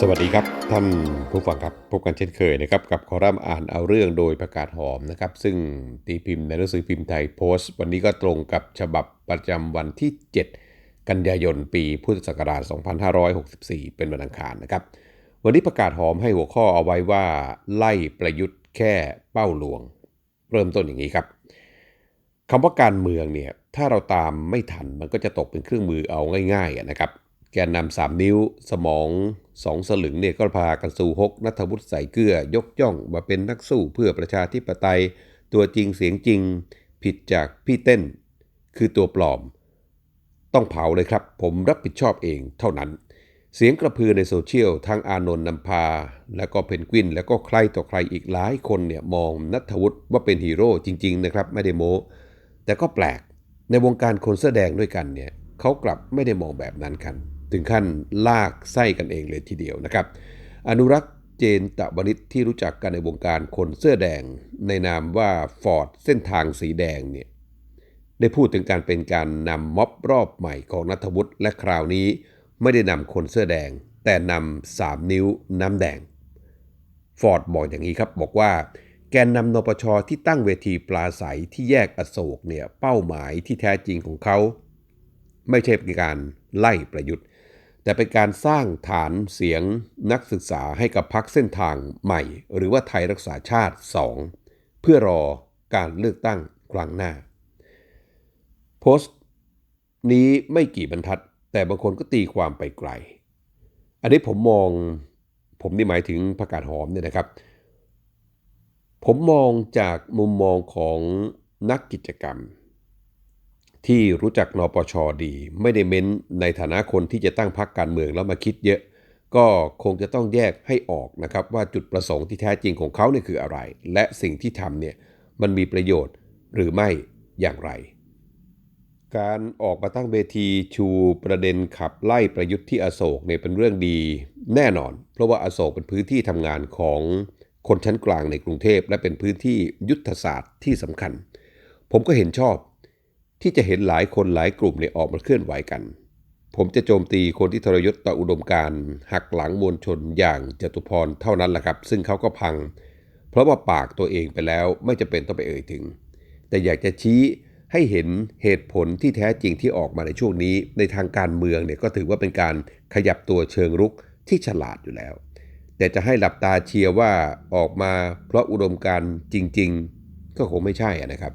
สวัสดีครับท่านผู้ฟังครับพบกันเช่นเคยนะครับกับคอลัมน์อ่านเอาเรื่องโดยประกาศหอมนะครับซึ่งตีพิมพ์ในหนังสือพิมพ์ไทยโพสต์ วันนี้ก็ตรงกับฉบับประจำวันที่ 7 กันยายนปีพุทธศักราช 2564 เป็นวันอังคารนะครับวันนี้ประกาศหอมให้หัวข้อเอาไว้ว่า ไล่ประยุทธ์แค่เป้าหลวง เริ่มต้นอย่างนี้ครับคำว่าการเมืองเนี่ยถ้าเราตามไม่ทันมันก็จะตกเป็นเครื่องมือเอาง่ายๆนะครับ แกนนำสามนิ้วสมองสองสลึงเนี่ยก็พากันสู่ฮกนัทวุฒิใส่เกลือยกย่องมาเป็นนักสู้เพื่อประชาธิปไตย ตัวจริงเสียงจริง ผิดจากพี่เต้น คือตัวปลอม ต้องเผาเลยครับ ผมรับผิดชอบเองเท่านั้น เสียงกระพือในโซเชียลทั้งอานนท์นำพา แล้วก็เพนกวิน แล้วก็ใครต่อใครอีกหลายคนเนี่ยมองนัทวุฒิว่าเป็นฮีโร่จริง ๆ นะครับ ไม่ได้โม้แต่ก็แปลกในวงการคนเสื้อแดงด้วยกันเนี่ยเขากลับไม่ได้มองแบบนั้นกัน ถึงขั้นลากไส้กันเองเลยทีเดียวนะครับ อนุรักษ์เจนตะวนิชที่รู้จักกันในวงการคนเสื้อแดง ในนามว่าฟอร์ดเส้นทางสีแดงเนี่ยได้พูดถึงการเป็นการนำม็อบรอบใหม่ของนัทวุฒิและคราวนี้ไม่ได้นำคนเสื้อแดง แต่นำสามนิ้วน้ำแดง ฟอร์ดบอกอย่างนี้ครับบอกว่าแกนนำนปชที่ตั้งเวทีปลาใสที่แยกอโศกเนี่ยเป้าหมายที่แท้จริงของเขา ไม่ใช่เป็นการไล่ประยุทธ์ แต่เป็นการสร้างฐานเสียงนักศึกษาให้กับพักเส้นทางใหม่ หรือว่าไทยรักษาชาติ 2 เพื่อรอการเลือกตั้งครั้งหน้า โพสต์นี้ไม่กี่บรรทัด แต่บางคนก็ตีความไปไกล อันนี้ผมมองผมนี่หมายถึงประกาศหอมเนี่ยนะครับ ผมมองจากมุมมองของนักกิจกรรม ที่รู้จักนปชดี ไม่ได้เม้นในฐานะคนที่จะตั้งพรรคการเมืองแล้วมาคิดเยอะ ก็คงจะต้องแยกให้ออกนะครับว่าจุดประสงค์ที่แท้จริงของเขาเนี่ยคืออะไร และสิ่งที่ทำเนี่ยมันมีประโยชน์หรือไม่อย่างไร การออกมาตั้งเวทีชูประเด็นขับไล่ประยุทธ์ที่อโศกเนี่ยเป็นเรื่องดีแน่นอน เพราะว่าอโศกเป็นพื้นที่ทำงานของคนชั้นกลางในกรุงเทพและเป็นพื้นที่ยุทธศาสตร์ที่สำคัญ ผมก็เห็นชอบ ที่จะเห็นหลายคนหลายกลุ่มเนี่ยออกมาเคลื่อนไหวกัน ผมจะโจมตีคนที่ทรยศต่ออุดมการหักหลังมวลชนอย่างจตุพรเท่านั้นแหละครับ ซึ่งเขาก็พัง เพราะว่าปากตัวเองไปแล้วไม่จะเป็นต้องไปเอ่ยถึง แต่อยากจะชี้ให้เห็นเหตุผลที่แท้จริงที่ออกมาในช่วงนี้ ในทางการเมืองเนี่ยก็ถือว่าเป็นการขยับตัวเชิงรุกที่ฉลาดอยู่แล้ว แต่จะให้หลับตาเชียร์ว่าออกมาเพราะอุดมการจริง ๆ ก็คงไม่ใช่นะครับ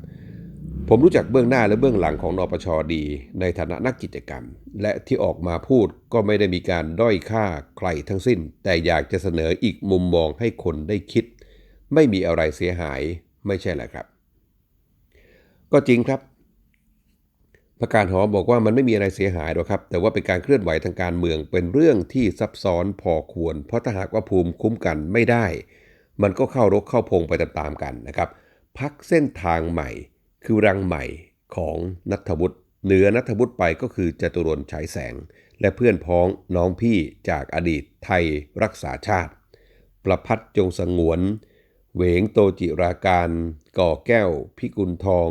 ผมรู้จักเบื้องหน้าและเบื้องหลังของนปชดี ในฐานะนักกิจกรรม และที่ออกมาพูดก็ไม่ได้มีการด้อยค่าใครทั้งสิ้น แต่อยากจะเสนออีกมุมมองให้คนได้คิด ไม่มีอะไรเสียหายไม่ใช่แหละครับ ก็จริงครับประกาศหอบอกว่ามันไม่มีอะไรเสียหายหรอกครับ แต่ว่าเป็นการเคลื่อนไหวทางการเมืองเป็นเรื่องที่ซับซ้อนพอควร เพราะถ้าหากว่าภูมิคุ้มกันไม่ได้ มันก็เข้ารกเข้าพงไปตามๆกันนะครับ พักเส้นทางใหม่ คือรังใหม่ของนัทวุฒิเหนือนัทวุฒิไปก็คือจตุรนฉายแสง และเพื่อนพ้องน้องพี่จากอดีตไทยรักษาชาติ ประพัฒจงสงวน เหวงโตจิราการ ก่อแก้ว พิกุลทอง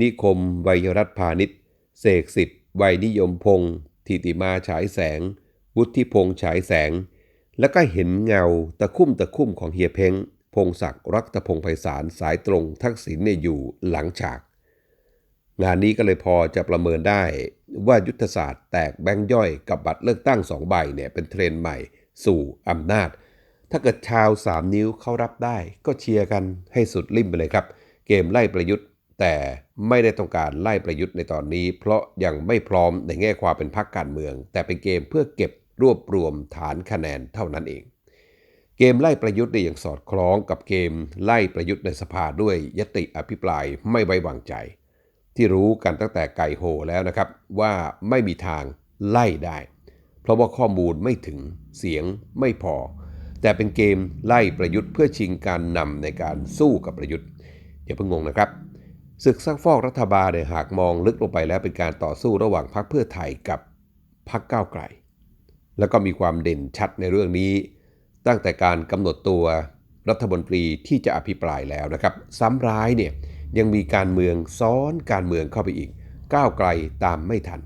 นิคม ไวยรัตพาณิชย์เสกสิทธิ์ไวยนิยมพงศ์ทิติมาฉายแสง วุฒิพงษ์ฉายแสง แล้วก็เห็นเงาตะคุ่มตะคุ่มของเฮียเพ้ง งศักดิ์รักตะพงไพศาลสายตรงทักษิณเนี่ยอยู่หลังฉาก งานนี้ก็เลยพอจะประเมินได้ว่ายุทธศาสตร์แตกแบงค์ย่อยกับบัตรเลือกตั้งสองใบเนี่ยเป็นเทรนด์ใหม่สู่อำนาจ ถ้าเกิดชาวสามนิ้วเขารับได้ ก็เชียร์กันให้สุดริมไปเลยครับ เกมไล่ประยุทธ์ แต่ไม่ได้ต้องการไล่ประยุทธ์ในตอนนี้ เพราะยังไม่พร้อมในแง่ความเป็นพรรคการเมือง แต่เป็นเกมเพื่อเก็บรวบรวมฐานคะแนนเท่านั้นเอง เกมไล่ประยุทธ์ได้อย่างสอดคล้องกับเกมไล่ประยุทธ์ในสภาด้วยยติอภิปรายไม่ไว้วางใจ ที่รู้กันตั้งแต่ไก่โหแล้วนะครับ ว่าไม่มีทางไล่ได้ เพราะว่าข้อมูลไม่ถึงเสียงไม่พอ แต่เป็นเกมไล่ประยุทธ์เพื่อชิงการนำในการสู้กับประยุทธ์อย่าเพิ่งงงนะครับศึกซักฟอกรัฐบาลเนี่ยหากมองลึกลงไปแล้วเป็นการต่อสู้ระหว่างพรรคเพื่อไทยกับพรรคก้าวไกล แล้วก็มีความเด่นชัดในเรื่องนี้ ตั้งแต่การกำหนดตัวรัฐมนตรีที่จะอภิปรายแล้วนะครับ ซ้ำร้ายเนี่ยยังมีการเมืองซ้อนการเมืองเข้าไปอีก ก้าวไกลตามไม่ทัน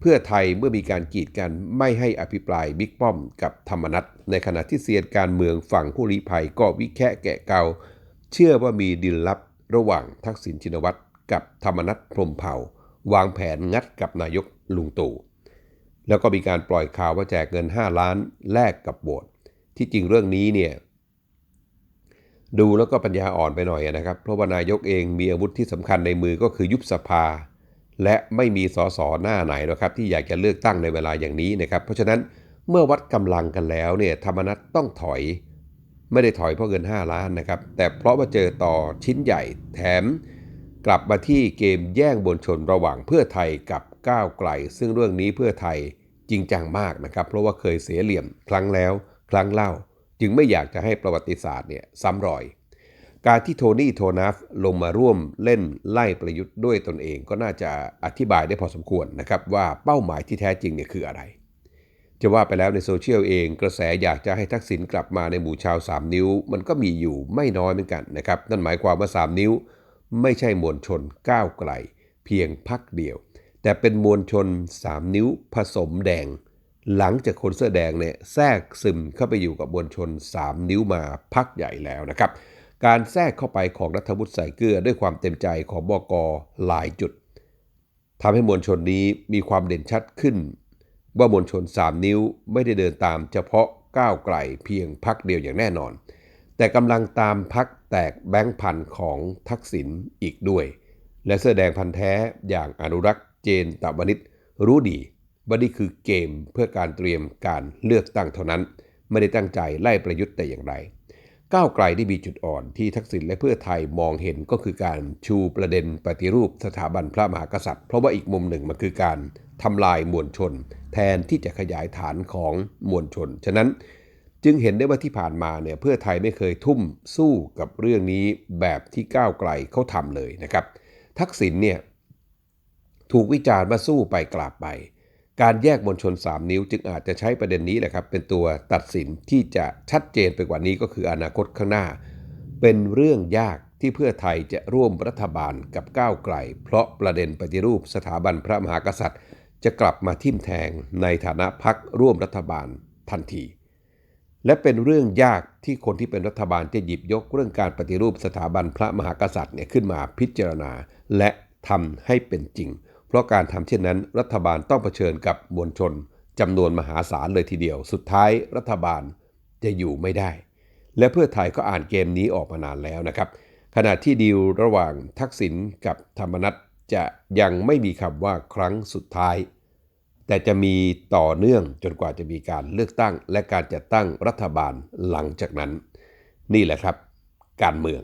เพื่อไทยเมื่อมีการกีดกันไม่ให้อภิปรายบิ๊กป้อมกับธรรมนัตในขณะที่เซียนการเมืองฝั่งผู้ลี้ภัยก็วิแคะแกะเกาเชื่อว่ามีดิลลับระหว่างทักษิณชินวัตรกับธรรมนัตพรมเผ่า วางแผนงัดกับนายกลุงตู่แล้วก็มีการปล่อยข่าวว่าแจกเงิน 5 ล้านแลกกับโหวต ที่จริงเรื่องนี้เนี่ยดูแล้วก็ปัญญาอ่อนไปหน่อยนะครับ เพราะว่านายกเองมีอาวุธที่สำคัญในมือก็คือยุบสภา และไม่มีสสหน้าไหนหรอกครับที่อยากจะเลือกตั้งในเวลาอย่างนี้นะครับ เพราะฉะนั้นเมื่อวัดกำลังกันแล้วเนี่ยธรรมนัตต้องถอย ไม่ได้ถอยเพราะเงิน 5 ล้านนะครับ แต่เพราะว่าเจอต่อชิ้นใหญ่แถม กลับมาที่เกมแย่งบนชนระหว่างเพื่อไทยกับก้าวไกล ซึ่งเรื่องนี้เพื่อไทยจริงจังมากนะครับ เพราะว่าเคยเสียเหลี่ยมครั้งแล้ว ครั้งเล่า จึงไม่อยากจะให้ประวัติศาสตร์เนี่ยซ้ำรอย การที่โทนี่โทนัฟลงมาร่วมเล่นไล่ประยุทธ์ด้วยตนเองก็น่าจะอธิบายได้พอสมควรนะครับว่าเป้าหมายที่แท้จริงเนี่ยคืออะไร จะว่าไปแล้วในโซเชียลเอง กระแสอยากจะให้ทักษิณกลับมาในหมู่ชาว 3 นิ้ว มันก็มีอยู่ไม่น้อยเหมือนกันนะครับนั่นหมายความว่า 3 นิ้ว ไม่ใช่มวลชนก้าวไกล เพียงพักเดียว แต่เป็นมวลชน 3 นิ้วผสมแดง หลังจากคนเสื้อแดงเนี่ยแทรกซึมเข้าไปอยู่กับมวลชน 3 นิ้วมาพักใหญ่แล้วนะครับ การแทรกเข้าไปของรัฐวุฒิใส่เกลือด้วยความเต็มใจของบกหลายจุดทำให้มวลชนนี้มีความเด่นชัดขึ้น ว่ามวลชน 3 นิ้วไม่ได้เดินตามเฉพาะก้าวไกลเพียงพักเดียวอย่างแน่นอน แต่กำลังตามพักแตกแบงค์พันของทักษิณอีกด้วย และเสื้อแดงพันแท้อย่างอนุรักษ์เจนตะวนิชรู้ดี ว่านี่คือเกมเพื่อการเตรียมการเลือกตั้งเท่านั้น ไม่ได้ตั้งใจไล่ประยุทธ์แต่อย่างไร ก้าวไกลได้มีจุดอ่อนที่ทักษิณและเพื่อไทยมองเห็นก็คือการชูประเด็นปฏิรูปสถาบันพระมหากษัตริย์ เพราะว่าอีกมุมหนึ่งมันคือการทำลายมวลชน แทนที่จะขยายฐานของมวลชน ฉะนั้นจึงเห็นได้ว่าที่ผ่านมาเนี่ยเพื่อไทยไม่เคยทุ่มสู้กับเรื่องนี้แบบที่ก้าวไกลเขาทำเลยนะครับ ทักษิณเนี่ยถูกวิจารณ์ว่าสู้ไปกลับไป การแยกมวลชน 3 นิ้วจึงอาจจะใช้ประเด็นนี้แหละครับ เป็นตัวตัดสินที่จะชัดเจนไปกว่านี้ก็คืออนาคตข้างหน้า เป็นเรื่องยากที่เพื่อไทยจะร่วมรัฐบาลกับก้าวไกล เพราะประเด็นปฏิรูปสถาบันพระมหากษัตริย์ จะกลับมาทิ่มแทงในฐานะพักร่วมรัฐบาลทันที และเป็นเรื่องยากที่คนที่เป็นรัฐบาลจะหยิบยกเรื่องการปฏิรูปสถาบันพระมหากษัตริย์เนี่ยขึ้นมาพิจารณา และทำให้เป็นจริง เพราะการทำเช่นนั้น รัฐบาลต้องเผชิญกับมวลชนจำนวนมหาศาลเลยทีเดียว สุดท้ายรัฐบาลจะอยู่ไม่ได้ และเพื่อไทยก็อ่านเกมนี้ออกมานานแล้วนะครับ ขณะที่ดีลระหว่างทักษิณกับธรรมนัตจะยังไม่มีคำว่าครั้งสุดท้าย แต่จะมีต่อเนื่องจนกว่าจะมีการเลือกตั้ง และการจัดตั้งรัฐบาลหลังจากนั้น นี่แหละครับ การเมือง